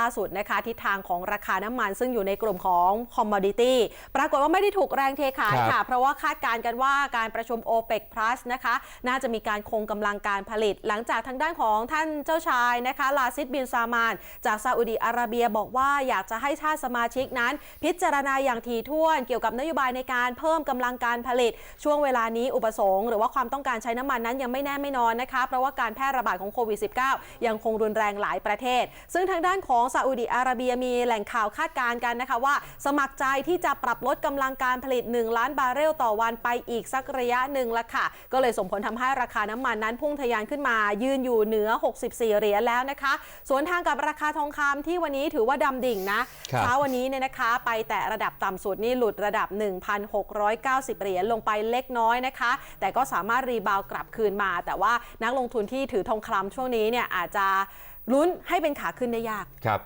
ล่าสุดนะคะทิศทางของราคาน้ำมันซึ่งอยู่ในกลุ่มของคอมม o d i ตี้ปรากฏว่าไม่ได้ถูกแรงเทขายครัค่ะบเพราะว่าคาดการณ์กันว่าการประชุม OPEC Plus นะคะ น่าจะมีการคงกำลังการผลิต หลังจากทางด้านของท่านเจ้าชายนะคะ ลาซิดบินซามาน จากซาอุดีอาระเบียบอกว่าอยากจะให้ชาติสมาชิกนั้น พิจารณาอย่างถี่ถ้วน เกี่ยวกับนโยบายในการเพิ่มกำลังการผลิต ช่วงเวลานี้อุปสงค์หรือว่าความต้องการใช้น้ำมันนั้นยังไม่แน่ไม่นอนนะคะเพราะว่าการแพร่ระบาดของโควิด -19 ยังคงรุนแรงหลายประเทศ ซึ่งทางด้านของซาอุดีอาระเบียมีแหล่งข่าวคาดการณ์กันนะคะว่า สมัครใจที่จะปรับลดกำลังการผลิต 1 ล้านบาร์เรลต่อวันไปอีกสักระยะหนึ่งละค่ะ ก็เลยส่งผลทำให้ราคาน้ำมันนั้นพุ่งทะยานขึ้นมา ยืนอยู่เหนือ 64 เหรียญแล้วนะคะ สวนทางกับราคาทองคำที่วันนี้ถือว่าดำดิ่งนะครับเช้าวันนี้เนี่ยนะคะไปแต่ระดับต่ำสุดนี่หลุดระดับ 1,690 เหรียญลงไปเล็กน้อยนะคะ แต่ก็สามารถรีบาวด์กลับคืนมา แต่ว่านักลงทุนที่ถือทองคำช่วงนี้เนี่ยอาจจะ ลุ้นให้เป็นขาขึ้นได้ยาก ครับ